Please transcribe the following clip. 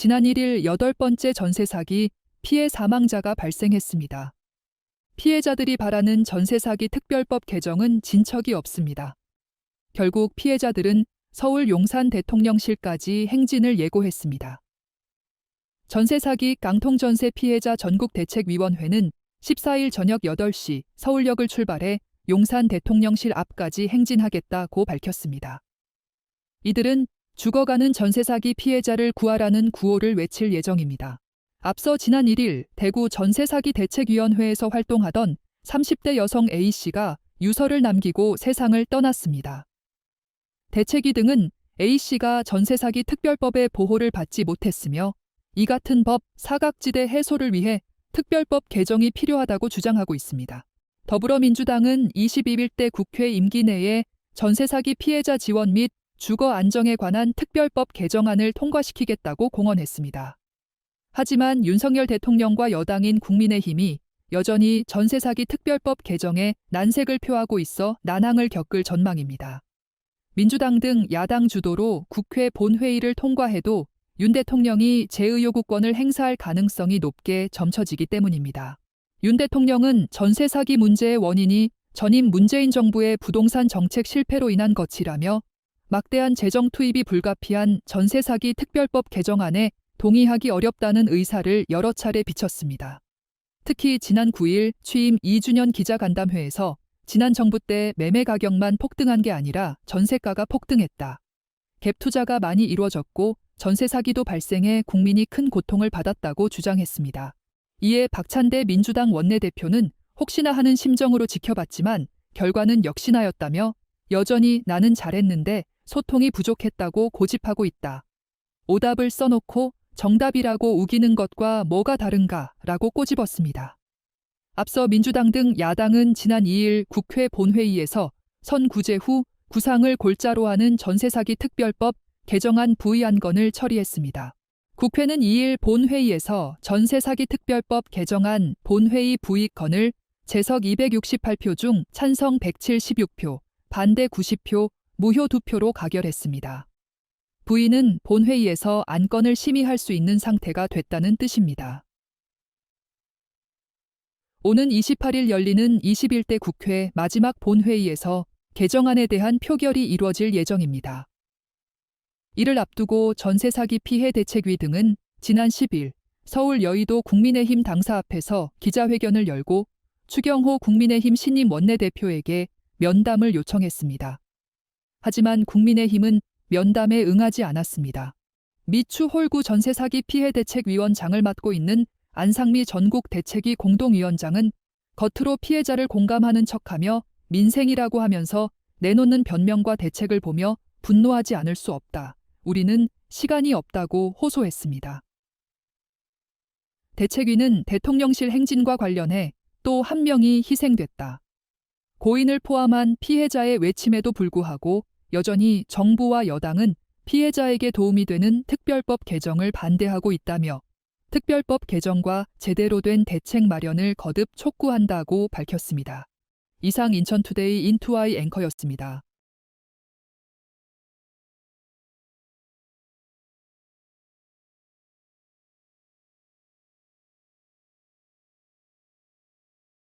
지난 1일 여덟 번째 전세 사기 피해 사망자가 발생했습니다. 피해자들이 바라는 전세 사기 특별법 개정은 진척이 없습니다. 결국 피해자들은 서울 용산 대통령실까지 행진을 예고했습니다. 전세 사기 깡통 전세 피해자 전국 대책위원회는 14일 저녁 8시 서울역을 출발해 용산 대통령실 앞까지 행진하겠다고 밝혔습니다. 이들은 죽어가는 전세 사기 피해자를 구하라는 구호를 외칠 예정입니다. 앞서 지난 1일 대구 전세 사기 대책위원회에서 활동하던 30대 여성 A씨가 유서를 남기고 세상을 떠났습니다. 대책위 등은 A씨가 전세 사기 특별법의 보호를 받지 못했으며 이 같은 법 사각지대 해소를 위해 특별법 개정이 필요하다고 주장하고 있습니다. 더불어민주당은 22일 대 국회 임기 내에 전세 사기 피해자 지원 및 주거 안정에 관한 특별법 개정안을 통과시키겠다고 공언했습니다. 하지만 윤석열 대통령과 여당인 국민의힘이 여전히 전세 사기 특별법 개정에 난색을 표하고 있어 난항을 겪을 전망입니다. 민주당 등 야당 주도로 국회 본회의를 통과해도 윤 대통령이 재의요구권을 행사할 가능성이 높게 점쳐지기 때문입니다. 윤 대통령은 전세 사기 문제의 원인이 전임 문재인 정부의 부동산 정책 실패로 인한 것이라며 막대한 재정 투입이 불가피한 전세 사기 특별법 개정안에 동의하기 어렵다는 의사를 여러 차례 비쳤습니다. 특히 지난 9일 취임 2주년 기자간담회에서 지난 정부 때 매매 가격만 폭등한 게 아니라 전세가가 폭등했다. 갭 투자가 많이 이루어졌고 전세 사기도 발생해 국민이 큰 고통을 받았다고 주장했습니다. 이에 박찬대 민주당 원내대표는 혹시나 하는 심정으로 지켜봤지만 결과는 역시나였다며 여전히 나는 잘했는데 소통이 부족했다고 고집하고 있다. 오답을 써놓고 정답이라고 우기는 것과 뭐가 다른가 라고 꼬집었습니다. 앞서 민주당 등 야당은 지난 2일 국회 본회의에서 선구제 후 구상을 골자로 하는 전세사기 특별법 개정안 부의안건을 처리했습니다. 국회는 2일 본회의에서 전세사기 특별법 개정안 본회의 부의건을 재석 268표 중 찬성 176표, 반대 90표, 무효 2표로 가결했습니다. 부의는 본회의에서 안건을 심의할 수 있는 상태가 됐다는 뜻입니다. 오는 28일 열리는 21대 국회 마지막 본회의에서 개정안에 대한 표결이 이루어질 예정입니다. 이를 앞두고 전세 사기 피해 대책위 등은 지난 10일 서울 여의도 국민의힘 당사 앞에서 기자회견을 열고 추경호 국민의힘 신임 원내대표에게 면담을 요청했습니다. 하지만 국민의힘은 면담에 응하지 않았습니다. 미추 홀구 전세 사기 피해 대책위원장을 맡고 있는 안상미 전국 대책위 공동위원장은 겉으로 피해자를 공감하는 척하며 민생이라고 하면서 내놓는 변명과 대책을 보며 분노하지 않을 수 없다. 우리는 시간이 없다고 호소했습니다. 대책위는 대통령실 행진과 관련해 또 한 명이 희생됐다. 고인을 포함한 피해자의 외침에도 불구하고 여전히 정부와 여당은 피해자에게 도움이 되는 특별법 개정을 반대하고 있다며 특별법 개정과 제대로 된 대책 마련을 거듭 촉구한다고 밝혔습니다. 이상 인천투데이 인투아이 앵커였습니다.